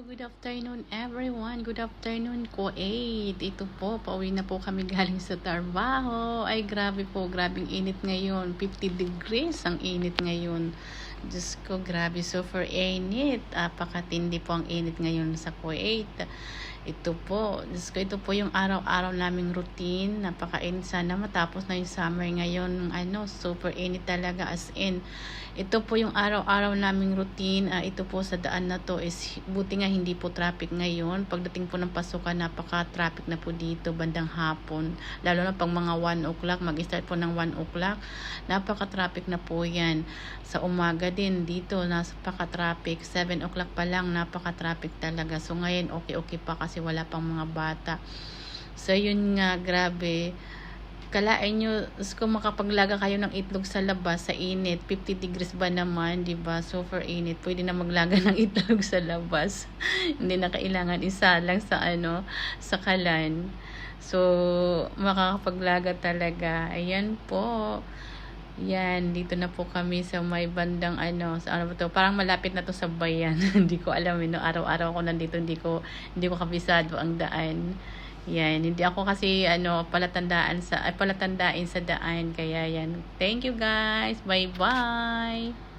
good afternoon everyone. Good afternoon Kuwait. Ito po, pauwi na po kami galing sa trabaho. Ay grabe po, grabing init ngayon. 50 degrees ang init ngayon. Diyos ko, grabe super init. Apakatindi po ang init ngayon sa Kuwait. Ito po, Diyos ko, ito po yung araw-araw naming routine. Napakainit sana matapos na yung summer ngayon. Ano, super init talaga as in. Ito po yung araw-araw naming routine. Ah, ito po sa daan na to is buti nga hindi po traffic ngayon. Pagdating po ng pasukan, napaka-traffic na po dito bandang hapon. Lalo na pag mga 1 o'clock, mag-start po ng 1 o'clock. Napaka-traffic na po yan. Sa umaga din dito, napaka-traffic. 7 o'clock pa lang, napaka-traffic talaga. So ngayon, okay-okay pa kasi wala pang mga bata. So yun nga, grabe kalain nyo, kung makapaglaga kayo ng itlog sa labas, sa init, 50 degrees ba naman, di ba? Super init. Pwede na maglaga ng itlog sa labas. Hindi na kailangan isa lang sa ano, sa kalan. So, makakapaglaga talaga. Ayan po. Yan, dito na po kami sa may bandang ano, sa ano ba to? Parang malapit na to sa bayan. hindi ko alam, no? araw-araw ako nandito, hindi ko hindi ko kabisado ang daan. Yan, hindi ako kasi ano palatandaan sa ay palatandain sa daan kaya yan. Thank you guys. Bye-bye.